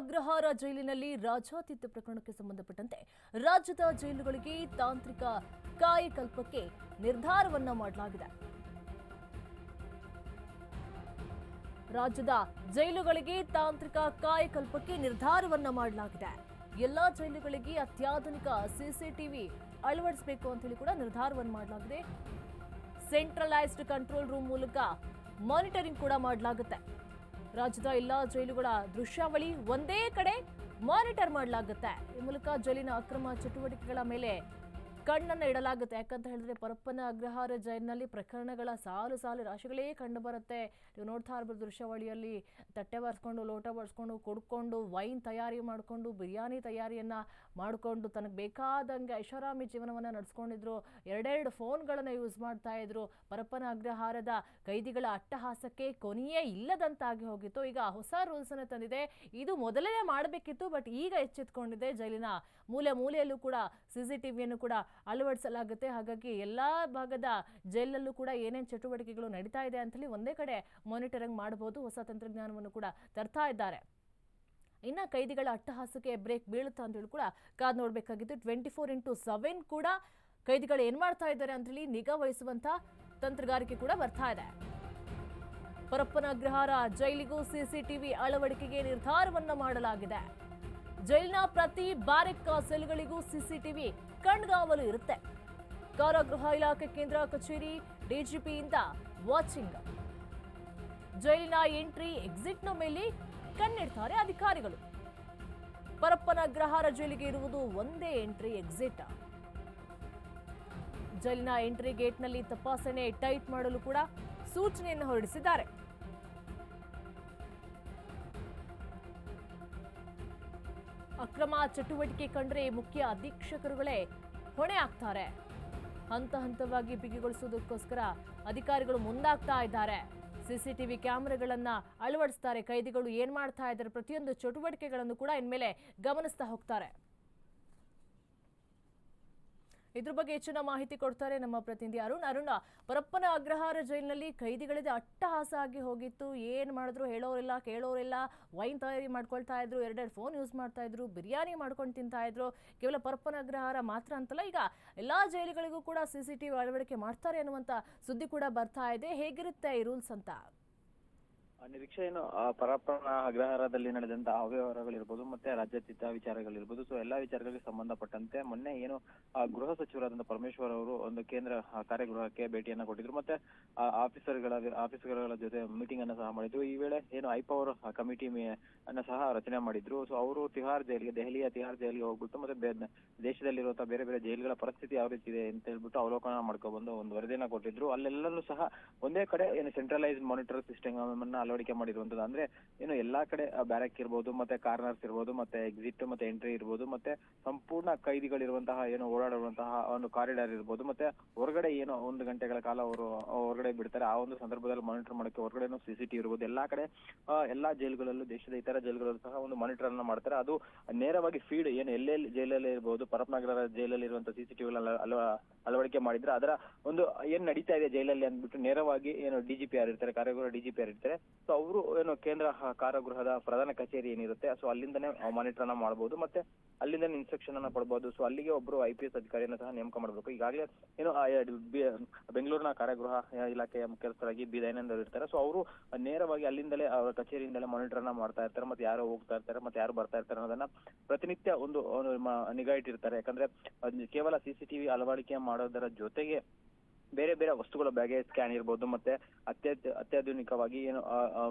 ಅಗ್ರಹಾರ ಜೈಲಿನಲ್ಲಿ ರಾಜಾತಿಥ್ಯ ಪ್ರಕರಣಕ್ಕೆ ಸಂಬಂಧಪಟ್ಟಂತೆ ರಾಜ್ಯದ ಜೈಲುಗಳಿಗೆ ತಾಂತ್ರಿಕ ಕಾಯಕಲ್ಪಕ್ಕೆ ನಿರ್ಧಾರವನ್ನ ಮಾಡಲಾಗಿದೆ. ರಾಜ್ಯದ ಜೈಲುಗಳಿಗೆ ತಾಂತ್ರಿಕ ಕಾಯಕಲ್ಪಕ್ಕೆ ನಿರ್ಧಾರವನ್ನ ಮಾಡಲಾಗಿದೆ. ಎಲ್ಲಾ ಜೈಲುಗಳಿಗೆ ಅತ್ಯಾಧುನಿಕ ಸಿಸಿಟಿವಿ ಅಳವಡಿಸಬೇಕು ಅಂತ ಹೇಳಿ ಕೂಡ ನಿರ್ಧಾರವನ್ನು ಮಾಡಲಾಗಿದೆ. ಸೆಂಟ್ರಲೈಸ್ಡ್ ಕಂಟ್ರೋಲ್ ರೂಮ್ ಮೂಲಕ ಮಾನಿಟರಿಂಗ್ ಕೂಡ ಮಾಡಲಾಗುತ್ತೆ. ರಾಜ್ಯದ ಎಲ್ಲಾ ಜೈಲುಗಳ ದೃಶ್ಯಾವಳಿ ಒಂದೇ ಕಡೆ ಮಾನಿಟರ್ ಮಾಡಲಾಗುತ್ತೆ. ಈ ಮೂಲಕ ಜೈಲಿನ ಅಕ್ರಮ ಚಟುವಟಿಕೆಗಳ ಮೇಲೆ ಕಣ್ಣನ್ನು ಇಡಲಾಗುತ್ತೆ. ಯಾಕಂತ ಹೇಳಿದ್ರೆ ಪರಪ್ಪನ ಅಗ್ರಹಾರ ಜೈಲಿನಲ್ಲಿ ಪ್ರಕರಣಗಳ ಸಾಲು ಸಾಲು ರಾಶಿಗಳೇ ಕಂಡು ಬರುತ್ತೆ. ನೀವು ನೋಡ್ತಾ ಇರ್ಬೋದು ದೃಶ್ಯಾವಳಿಯಲ್ಲಿ ತಟ್ಟೆ ಬಾರಿಸ್ಕೊಂಡು, ಲೋಟ ಬಾರಿಸ್ಕೊಂಡು, ಕುಡ್ಕೊಂಡು, ವೈನ್ ತಯಾರಿ ಮಾಡಿಕೊಂಡು, ಬಿರಿಯಾನಿ ತಯಾರಿಯನ್ನ ಮಾಡಿಕೊಂಡು ತನಗೆ ಬೇಕಾದಂಗೆ ಐಷಾರಾಮಿ ಜೀವನವನ್ನು ನಡೆಸ್ಕೊಂಡಿದ್ರು. ಎರಡೆರಡು ಫೋನ್ಗಳನ್ನು ಯೂಸ್ ಮಾಡ್ತಾ ಇದ್ರು. ಪರಪ್ಪನ ಅಗ್ರಹಾರದ ಕೈದಿಗಳ ಅಟ್ಟಹಾಸಕ್ಕೆ ಕೊನೆಯೇ ಇಲ್ಲದಂತಾಗಿ ಹೋಗಿತ್ತು. ಈಗ ಹೊಸ ರೂಲ್ಸ್ ಅನ್ನು ತಂದಿದೆ. ಇದು ಮೊದಲೇ ಮಾಡಬೇಕಿತ್ತು ಬಟ್ ಈಗ ಎಚ್ಚೆತ್ಕೊಂಡಿದೆ ಜೈಲಿನ ಮೂಲೆ ಮೂಲೆಯಲ್ಲೂ ಕೂಡ ಸಿಸಿಟಿವಿಯನ್ನು ಕೂಡ ಅಳವಡಿಸಲಾಗುತ್ತೆ. ಹಾಗಾಗಿ ಎಲ್ಲ ಭಾಗದ ಜೈಲಲ್ಲೂ ಕೂಡ ಏನೇನು ಚಟುವಟಿಕೆಗಳು ನಡೀತಾ ಇದೆ ಅಂತೇಳಿ ಒಂದೇ ಕಡೆ ಮಾನಿಟರಿಂಗ್ ಮಾಡಬಹುದು. ಹೊಸ ತಂತ್ರಜ್ಞಾನವನ್ನು ಕೂಡ ತರ್ತಾ ಇದ್ದಾರೆ. ಇನ್ನ ಕೈದಿಗಳ ಅಟ್ಟಹಾಸಕ್ಕೆ ಬ್ರೇಕ್ ಬೀಳುತ್ತಾ ಅಂತ ಹೇಳಿ ಕೂಡ ಕಾದ್ ನೋಡಬೇಕಾಗಿತ್ತು ಟ್ವೆಂಟಿ ಫೋರ್ ಇಂಟು ಸೆವೆನ್ ಕೂಡ ಕೈದಿಗಳು ಏನು ಮಾಡ್ತಾ ಇದ್ದಾರೆ ಅಂತ ಹೇಳಿ ನಿಗಾ ವಹಿಸುವಂಥ ತಂತ್ರಗಾರಿಕೆ ಕೂಡ ಬರ್ತಾ ಇದೆ. ಪರಪ್ಪನ ಅಗ್ರಹಾರ ಜೈಲಿಗೂ ಸಿಸಿಟಿವಿ ಅಳವಡಿಕೆಗೆ ನಿರ್ಧಾರವನ್ನು ಮಾಡಲಾಗಿದೆ. ಜೈಲಿನ ಪ್ರತಿ ಬ್ಯಾರೆಕ್ ಸೆಲ್ಗಳಿಗೂ ಸಿಸಿಟಿವಿ ಕಣ್ಗಾವಲು ಇರುತ್ತೆ. ಕಾರಾಗೃಹ ಇಲಾಖೆ ಕೇಂದ್ರ ಕಚೇರಿ ಡಿಜಿಪಿಯಿಂದ ವಾಚಿಂಗ್. ಜೈಲಿನ ಎಂಟ್ರಿ ಎಕ್ಸಿಟ್ನ ಮೇಲೆ ಕಣ್ಣಿಡ್ತಾರೆ ಅಧಿಕಾರಿಗಳು. ಪರಪ್ಪನ ಗ್ರಹಾರ ಜೈಲಿಗೆ ಇರುವುದು ಒಂದೇ ಎಂಟ್ರಿ, ಎಕ್ಸಿಟ್. ಜೈಲಿನ ಎಂಟ್ರಿ ಗೇಟ್ನಲ್ಲಿ ತಪಾಸಣೆ ಟೈಟ್ ಮಾಡಲು ಕೂಡ ಸೂಚನೆಯನ್ನು ಹೊರಡಿಸಿದ್ದಾರೆ. ಅಕ್ರಮ ಚಟುವಟಿಕೆ ಕಂಡ್ರೆ ಮುಖ್ಯ ಅಧೀಕ್ಷಕರುಗಳೇ ಹೊಣೆ ಆಗ್ತಾರೆ. ಹಂತ ಹಂತವಾಗಿ ಬಿಗಿಗೊಳಿಸುವುದಕ್ಕೋಸ್ಕರ ಅಧಿಕಾರಿಗಳು ಮುಂದಾಗ್ತಾ ಇದ್ದಾರೆ. ಸಿಸಿಟಿವಿ ಕ್ಯಾಮೆರಾಗಳನ್ನ ಅಳವಡಿಸ್ತಾರೆ. ಕೈದಿಗಳು ಏನ್ ಮಾಡ್ತಾ ಇದ್ದಾರೆ? ಪ್ರತಿಯೊಂದು ಚಟುವಟಿಕೆಗಳನ್ನು ಕೂಡ ಇನ್ಮೇಲೆ ಗಮನಿಸ್ತಾ ಹೋಗ್ತಾರೆ. ಇದ್ರ ಬಗ್ಗೆ ಹೆಚ್ಚಿನ ಮಾಹಿತಿ ಕೊಡ್ತಾರೆ ನಮ್ಮ ಪ್ರತಿನಿಧಿ ಅರುಣ್. ಅರುಣ, ಪರಪ್ಪನ ಅಗ್ರಹಾರ ಜೈಲಿನಲ್ಲಿ ಕೈದಿಗಳಿದೆ ಅಟ್ಟಹಾಸ ಆಗಿ ಹೋಗಿತ್ತು. ಏನು ಮಾಡಿದ್ರು ಹೇಳೋರಿಲ್ಲ, ಕೇಳೋರಿಲ್ಲ. ವೈನ್ ತಯಾರಿ ಮಾಡ್ಕೊಳ್ತಾ ಇದ್ರು, ಎರಡೆರಡು ಫೋನ್ ಯೂಸ್ ಮಾಡ್ತಾ ಇದ್ರು, ಬಿರಿಯಾನಿ ಮಾಡ್ಕೊಂಡು ತಿಂತಾ ಇದ್ರು. ಕೇವಲ ಪರಪ್ಪನ ಅಗ್ರಹಾರ ಮಾತ್ರ ಅಂತಲ್ಲ, ಈಗ ಎಲ್ಲಾ ಜೈಲುಗಳಿಗೂ ಕೂಡ ಸಿಸಿಟಿವಿ ಅಳವಡಿಕೆ ಮಾಡ್ತಾರೆ ಅನ್ನುವಂತ ಸುದ್ದಿ ಕೂಡ ಬರ್ತಾ ಇದೆ. ಹೇಗಿರುತ್ತೆ ಈ ರೂಲ್ಸ್ ಅಂತ? ನಿರೀಕ್ಷೆ ಏನು? ಆ ಪರಪ್ಪನ ಅಗ್ರಹಾರದಲ್ಲಿ ನಡೆದಂತ ಅವ್ಯವಹಾರಗಳಿರ್ಬೋದು, ಮತ್ತೆ ರಾಜ್ಯಾತೀತ ವಿಚಾರಗಳಿರ್ಬೋದು. ಸೊ ಎಲ್ಲಾ ವಿಚಾರಗಳಿಗೆ ಸಂಬಂಧಪಟ್ಟಂತೆ ಮೊನ್ನೆ ಏನು ಗೃಹ ಸಚಿವರಾದಂತಹ ಪರಮೇಶ್ವರ್ ಅವರು ಒಂದು ಕೇಂದ್ರ ಕಾರ್ಯಗೃಹಕ್ಕೆ ಭೇಟಿಯನ್ನ ಕೊಟ್ಟಿದ್ರು. ಮತ್ತೆ ಆಫೀಸರ್ಗಳ ಆಫೀಸರ್ಗಳ ಜೊತೆ ಮೀಟಿಂಗ್ ಅನ್ನ ಸಹ ಮಾಡಿದ್ರು. ಈ ವೇಳೆ ಏನು, ಐಪವರ್ ಕಮಿಟಿ ಅನ್ನ ಸಹ ರಚನೆ ಮಾಡಿದ್ರು. ಸೊ ಅವರು ತಿಹಾರ್ ಜೈಲ್ಗೆ, ದೆಹಲಿಯ ತಿಹಾರ್ ಜೈಲ್ಗೆ ಹೋಗ್ಬಿಟ್ಟು, ಮತ್ತೆ ದೇಶದಲ್ಲಿರುವಂತಹ ಬೇರೆ ಬೇರೆ ಜೈಲುಗಳ ಪರಿಸ್ಥಿತಿ ಯಾವ ರೀತಿ ಇದೆ ಅಂತ ಹೇಳ್ಬಿಟ್ಟು ಅವಲೋಕನ ಮಾಡ್ಕೊಬಂದು ಒಂದು ವರದಿಯನ್ನ ಕೊಟ್ಟಿದ್ರು. ಅಲ್ಲೆಲ್ಲರೂ ಸಹ ಒಂದೇ ಕಡೆ ಏನು ಸೆಂಟ್ರಲೈಸ್ ಮಾನಿಟರ್ ಸಿಸ್ಟಮ್ ಅನ್ನ ಅಳವಡಿಕೆ ಮಾಡಿರುವಂತದ್ದು. ಅಂದ್ರೆ ಏನು ಎಲ್ಲಾ ಕಡೆ ಬ್ಯಾರಕ್ ಇರ್ಬೋದು, ಮತ್ತೆ ಕಾರ್ನರ್ಸ್ ಇರ್ಬೋದು, ಮತ್ತೆ ಎಕ್ಸಿಟ್ ಮತ್ತೆ ಎಂಟ್ರಿ ಇರ್ಬೋದು, ಮತ್ತೆ ಸಂಪೂರ್ಣ ಕೈದಿಗಳಿರುವಂತಹ, ಏನು ಓಡಾಡುವಂತಹ ಒಂದು ಕಾರಿಡಾರ್ ಇರ್ಬೋದು, ಮತ್ತೆ ಹೊರಗಡೆ ಏನು ಒಂದು ಗಂಟೆಗಳ ಕಾಲ ಅವರು, ಹೊರಗಡೆ ಬಿಡ್ತಾರೆ. ಆ ಒಂದು ಸಂದರ್ಭದಲ್ಲಿ ಮಾನಿಟರ್ ಮಾಡಕ್ಕೆ ಸಿ ಸಿಸಿಟಿವಿ ಇರ್ಬೋದು. ಎಲ್ಲಾ ಕಡೆ ಎಲ್ಲಾ ಜೈಲುಗಳಲ್ಲೂ, ದೇಶದ ಇತರ ಜೈಲುಗಳಲ್ಲೂ ಸಹ ಒಂದು ಮಾನಿಟರ್ ಅನ್ನ ಮಾಡ್ತಾರೆ. ಅದು ನೇರವಾಗಿ ಫೀಡ್ ಏನು ಎಲ್ಲೆಲ್ಲಿ ಜೈಲಲ್ಲಿ ಇರ್ಬೋದು, ಪರಪ್ನಗರ ಜೈಲಲ್ಲಿ ಇರುವಂತಹ ಸಿಸಿಟಿವಿ ಅಳವಡಿಕೆ ಮಾಡಿದ್ರೆ ಅದರ ಒಂದು, ಏನ್ ನಡೀತಾ ಇದೆ ಜೈಲಲ್ಲಿ ಅಂದ್ಬಿಟ್ಟು ನೇರವಾಗಿ ಏನು ಡಿಜಿಪಿ ಯಾರು ಇರ್ತಾರೆ, ಕಾರ್ಯಗೃಹ ಡಿಜಿಪಿ ಯಾರು ಇರ್ತಾರೆ. ಸೊ ಅವರು ಏನು ಕೇಂದ್ರ ಕಾರಾಗೃಹದ ಪ್ರಧಾನ ಕಚೇರಿ ಏನಿರುತ್ತೆ, ಸೊ ಅಲ್ಲಿಂದನೇ ಮಾನಿಟರ್ ಅನ್ನ ಮಾಡಬಹುದು ಮತ್ತೆ ಅಲ್ಲಿಂದ ಇನ್ಸ್ಟ್ರಕ್ಷನ್ ಅನ್ನ ಕೊಡಬಹುದು ಸೊ ಅಲ್ಲಿಗೆ ಒಬ್ರು ಐ ಪಿ ಎಸ್ ಅಧಿಕಾರಿಯನ್ನ ಸಹ ನೇಮಕ ಮಾಡಬೇಕು. ಈಗಾಗಲೇ ಏನು ಬೆಂಗಳೂರಿನ ಕಾರಾಗೃಹ ಇಲಾಖೆಯ ಮುಖ್ಯಸ್ಥರಾಗಿ ಬಿ ದಯಾನಂದ್ ಅವರು ಇರ್ತಾರೆ. ಸೊ ಅವರು ನೇರವಾಗಿ ಅಲ್ಲಿಂದಲೇ ಅವರ ಕಚೇರಿಯಿಂದಲೇ ಮಾನಿಟರ್ ಅನ್ನ ಮಾಡ್ತಾ ಇರ್ತಾರೆ, ಮತ್ತೆ ಯಾರು ಹೋಗ್ತಾ ಇರ್ತಾರೆ, ಮತ್ತೆ ಯಾರು ಬರ್ತಾ ಇರ್ತಾರೆ ಅನ್ನೋದನ್ನ ಪ್ರತಿನಿತ್ಯ ಒಂದು ನಿಗಾ ಇಟ್ಟಿರ್ತಾರೆ ಯಾಕಂದ್ರೆ ಕೇವಲ ಸಿಸಿಟಿವಿ ಅಳವಡಿಕೆ ಮಾಡೋದರ ಜೊತೆಗೆ ಬೇರೆ ಬೇರೆ ವಸ್ತುಗಳ ಬ್ಯಾಗೇಜ್ ಸ್ಕ್ಯಾನ್ ಇರ್ಬೋದು ಮತ್ತೆ ಅತ್ಯಂತ, ಅತ್ಯಾಧುನಿಕವಾಗಿ ಏನು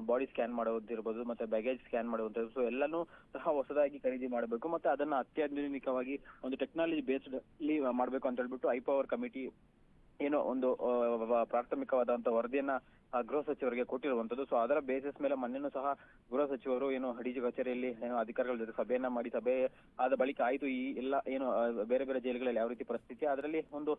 ಬಾಡಿ ಸ್ಕ್ಯಾನ್ ಮಾಡೋದಿರ್ಬೋದು ಮತ್ತೆ ಬ್ಯಾಗೇಜ್ ಸ್ಕ್ಯಾನ್ ಮಾಡುವಂಥದ್ದು. ಸೊ ಎಲ್ಲಾನು ಸಹ ಹೊಸದಾಗಿ ಖರೀದಿ ಮಾಡಬೇಕು ಮತ್ತೆ ಅದನ್ನ ಅತ್ಯಾಧುನಿಕವಾಗಿ ಒಂದು ಟೆಕ್ನಾಲಜಿ ಬೇಸ್ಡ್ ಅಲ್ಲಿ ಮಾಡ್ಬೇಕು ಅಂತ ಹೇಳ್ಬಿಟ್ಟು ಐ ಪವರ್ ಕಮಿಟಿ ಏನೋ ಒಂದು ಪ್ರಾಥಮಿಕವಾದಂತ ವರದಿಯನ್ನ ಗೃಹ ಸಚಿವರಿಗೆ ಕೊಟ್ಟಿರುವಂತದ್ದು. ಸೊ ಅದರ ಬೇಸಿಸ್ ಮೇಲೆ ಮೊನ್ನೆನೂ ಸಹ ಗೃಹ ಸಚಿವರು ಏನು ಡಿಜಿ ಕಚೇರಿಯಲ್ಲಿ ಏನು ಅಧಿಕಾರಿಗಳ ಜೊತೆ ಸಭೆಯನ್ನ ಮಾಡಿ, ಸಭೆ ಆದ ಬಳಿಕ ಆಯ್ತು ಈ ಎಲ್ಲ ಏನು ಬೇರೆ ಬೇರೆ ಜೈಲುಗಳಲ್ಲಿ ಯಾವ ರೀತಿ ಪರಿಸ್ಥಿತಿ, ಅದರಲ್ಲಿ ಒಂದು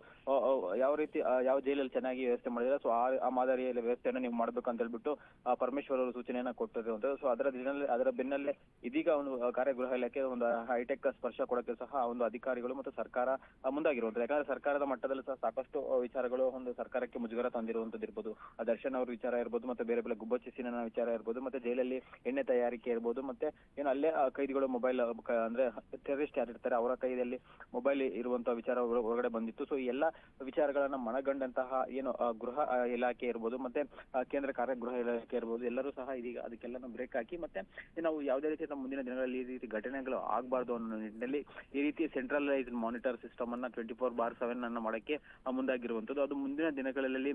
ಯಾವ ರೀತಿ ಯಾವ ಜೈಲಲ್ಲಿ ಚೆನ್ನಾಗಿ ವ್ಯವಸ್ಥೆ ಮಾಡಿದ್ರೆ ಸೊ ಆ ಮಾದರಿಯಲ್ಲಿ ವ್ಯವಸ್ಥೆಯನ್ನು ನೀವು ಮಾಡ್ಬೇಕಂತ ಹೇಳ್ಬಿಟ್ಟು ಪರಮೇಶ್ವರ್ ಅವರು ಸೂಚನೆಯನ್ನ ಕೊಟ್ಟಿರುವಂತದ್ದು. ಸೊ ಅದರ ದಿನದಲ್ಲಿ, ಅದರ ಬೆನ್ನಲ್ಲೇ ಇದೀಗ ಒಂದು ಕಾರ್ಯಗೃಹ ಇಲಾಖೆ ಒಂದು ಹೈಟೆಕ್ ಸ್ಪರ್ಶ ಕೊಡಕ್ಕೆ ಸಹ ಒಂದು ಅಧಿಕಾರಿಗಳು ಮತ್ತು ಸರ್ಕಾರ ಮುಂದಾಗಿರುವಂತದ್ದು. ಯಾಕಂದ್ರೆ ಸರ್ಕಾರದ ಮಟ್ಟದಲ್ಲಿ ಸಹ ಸಾಕಷ್ಟು ವಿಚಾರಗಳು ಒಂದು ಸರ್ಕಾರಕ್ಕೆ ಮುಜುಗರ ತಂದಿರುವಂತದ್ದು ಇರ್ಬೋದು ಆ ದರ್ಶನ್ ಅವ್ರ ವಿಚಾರ ಇರ್ಬೋದು, ಮತ್ತೆ ಬೇರೆ ಬೇರೆ ಗುಬ್ಬಚ್ಚಿಸಿನ ವಿಚಾರ ಇರ್ಬೋದು, ಮತ್ತೆ ಜೈಲಲ್ಲಿ ಎಣ್ಣೆ ತಯಾರಿಕೆ ಇರ್ಬೋದು, ಮತ್ತೆ ಏನು ಅಲ್ಲೇ ಕೈದಿಗಳು ಮೊಬೈಲ್ ಅಂದ್ರೆ ಟೆರರಿಸ್ಟ್ ಯಾರಿರ್ತಾರೆ ಅವರ ಕೈಯಲ್ಲಿ ಮೊಬೈಲ್ ಇರುವಂತ ವಿಚಾರ ಹೊರ- ಹೊರಗಡೆ ಬಂದಿತ್ತು. ಸೊ ಈ ಎಲ್ಲ ವಿಚಾರಗಳನ್ನ ಮನಗಂಡಂತಹ ಏನು ಗೃಹ ಇಲಾಖೆ ಇರ್ಬೋದು, ಮತ್ತೆ ಕೇಂದ್ರ ಕಾರ್ಯಗೃಹ ಇಲಾಖೆ ಇರ್ಬೋದು, ಎಲ್ಲರೂ ಸಹ ಇದೀಗ ಅದಕ್ಕೆಲ್ಲ ಬ್ರೇಕ್ ಹಾಕಿ, ಮತ್ತೆ ನಾವು ಯಾವುದೇ ರೀತಿಯ ಮುಂದಿನ ದಿನಗಳಲ್ಲಿ ಈ ರೀತಿ ಘಟನೆಗಳು ಆಗಬಾರ್ದು ಅನ್ನೋ ನಿಟ್ಟಿನಲ್ಲಿ ಈ ರೀತಿ ಸೆಂಟ್ರಲೈಸ್ಡ್ ಮಾನಿಟರ್ ಸಿಸ್ಟಮ್ ಅನ್ನ ಟ್ವೆಂಟಿ ಫೋರ್ ಬಾರ್ ಸೆವೆನ್ ಅನ್ನ ಮಾಡಕ್ಕೆ ಮುಂದಾಗಿರುವಂತದ್ದು ಅದು ಮುಂದಿನ ದಿನಗಳಲ್ಲಿ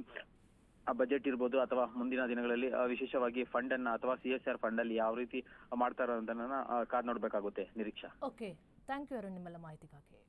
ಬಜೆಟ್ ಇರ್ಬೋದು ಅಥವಾ ಮುಂದಿನ ದಿನಗಳಲ್ಲಿ ವಿಶೇಷವಾಗಿ ಫಂಡ್ ಅನ್ನ ಅಥವಾ ಸಿ ಎಸ್ ಆರ್ ಫಂಡ್ ಅಲ್ಲಿ ಯಾವ ರೀತಿ ಮಾಡ್ತಾರೋ ಅಂತ ಕಾದ್ ನೋಡ್ಬೇಕಾಗುತ್ತೆ Nireeksha. Okay thank you Arun ನಿಮ್ಮೆಲ್ಲ ಮಾಹಿತಿಗಾಗಿ.